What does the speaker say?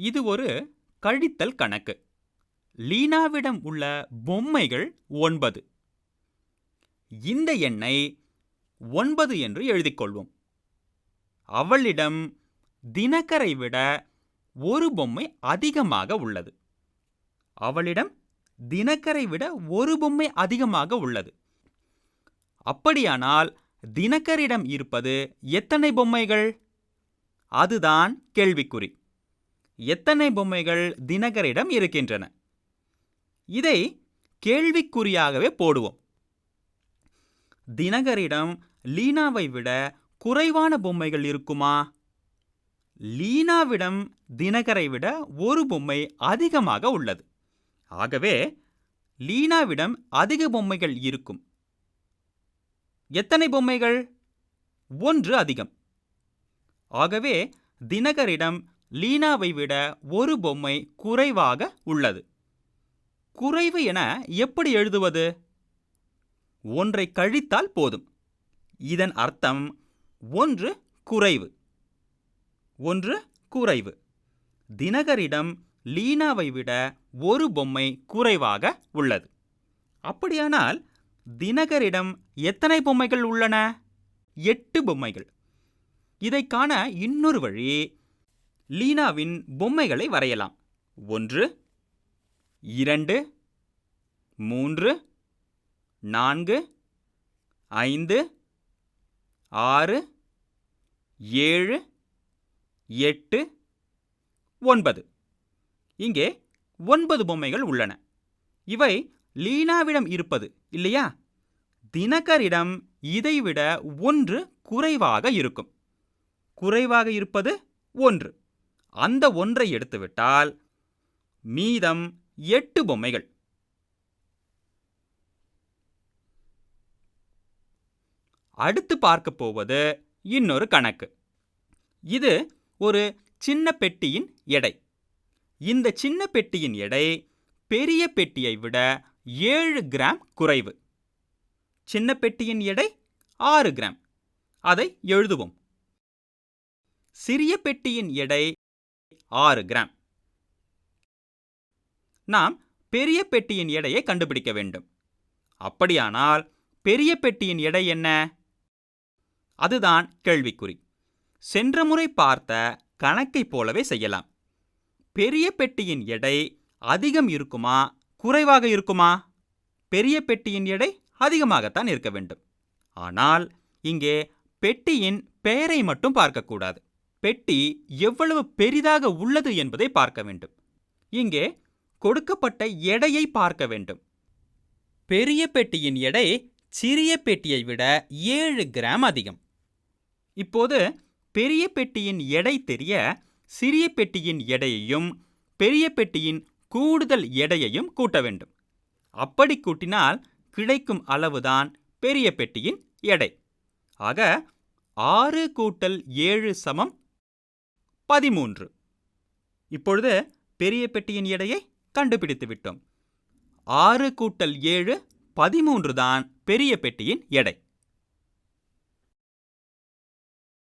இது ஒரு கழித்தல் கணக்கு. லீனாவிடம் உள்ள பொம்மைகள் ஒன்பது. இந்த எண்ணை ஒன்பது என்று எழுதிக் கொள்வோம். அவளிடம் தினகரை விட ஒரு பொம்மை அதிகமாக உள்ளது. அவளிடம் தினகரை விட ஒரு பொம்மை அதிகமாக உள்ளது. அப்படியானால் தினகரிடம் இருப்பது எத்தனை பொம்மைகள்? அதுதான் கேள்விக்குறி. எத்தனை பொம்மைகள் தினகரிடம் இருக்கின்றன? இதை கேள்விக்குறியாகவே போடுவோம். தினகரிடம் லீனாவை விட குறைவான பொம்மைகள் இருக்குமா? லீனாவிடம் தினகரை விட ஒரு பொம்மை அதிகமாக உள்ளது. ஆகவே லீனாவிடம் அதிக பொம்மைகள் இருக்கும். எத்தனை பொம்மைகள்? ஒன்று அதிகம். ஆகவே தினகரிடம் லீனாவை விட ஒரு பொம்மை குறைவாக உள்ளது. குறைவு என எப்படி எழுதுவது? ஒன்றை கழித்தால் போதும். இதன் அர்த்தம் ஒன்று குறைவு. ஒன்று குறைவு. தினகரிடம் லீனாவை விட ஒரு பொம்மை குறைவாக உள்ளது. அப்படியானால் தினகரிடம் எத்தனை பொம்மைகள் உள்ளன? எட்டு பொம்மைகள். இதை காண இன்னொரு வழி லீனாவின் பொம்மைகளை வரையலாம். ஒன்று இரண்டு மூன்று நான்கு ஐந்து ஆறு ஏழு எட்டு ஒன்பது. இங்கே ஒன்பது பொம்மைகள் உள்ளன. இவை லீனாவிடம் இருப்பது இல்லையா? தினகரிடம் இதைவிட ஒன்று குறைவாக இருக்கும். குறைவாக இருப்பது ஒன்று. அந்த ஒன்றை எடுத்துவிட்டால் மீதம் எட்டு பொம்மைகள். அடுத்து பார்க்க போவது இன்னொரு கணக்கு. இது ஒரு சின்ன பெட்டியின் எடை. இந்த சின்ன பெட்டியின் எடை பெரிய பெட்டியை விட ஏழு கிராம் குறைவு. சின்ன பெட்டியின் எடை ஆறு கிராம். அதை எழுதுவோம். சிறிய பெட்டியின் எடை ஆறு கிராம். நாம் பெரிய பெட்டியின் எடையை கண்டுபிடிக்க வேண்டும். அப்படியானால் பெரிய பெட்டியின் எடை என்ன? அதுதான் கேள்விக்குறி. சென்ற முறை பார்த்த கணக்கைப் போலவே செய்யலாம். பெரிய பெட்டியின் எடை அதிகம் இருக்குமா குறைவாக இருக்குமா? பெரிய பெட்டியின் எடை அதிகமாகத்தான் இருக்க வேண்டும். ஆனால் இங்கே பெட்டியின் பெயரை மட்டும் பார்க்கக்கூடாது. பெட்டி எவ்வளவு பெரிதாக உள்ளது என்பதை பார்க்க வேண்டும். இங்கே கொடுக்கப்பட்ட எடையை பார்க்க வேண்டும். பெரிய பெட்டியின் எடை சிறிய பெட்டியை விட ஏழு கிராம் அதிகம். இப்போது பெரிய பெட்டியின் எடை தெரிய சிறிய பெட்டியின் எடையையும் பெரிய பெட்டியின் கூடுதல் எடையையும் கூட்ட வேண்டும். அப்படி கூட்டினால் கிடைக்கும் அளவுதான் பெரிய பெட்டியின் எடை. ஆக ஆறு கூட்டல் ஏழு சமம் பதிமூன்று. இப்பொழுது பெரிய பெட்டியின் எடையை கண்டுபிடித்து விட்டோம். ஆறு கூட்டல் ஏழு பதிமூன்று தான் பெரிய பெட்டியின் எடை.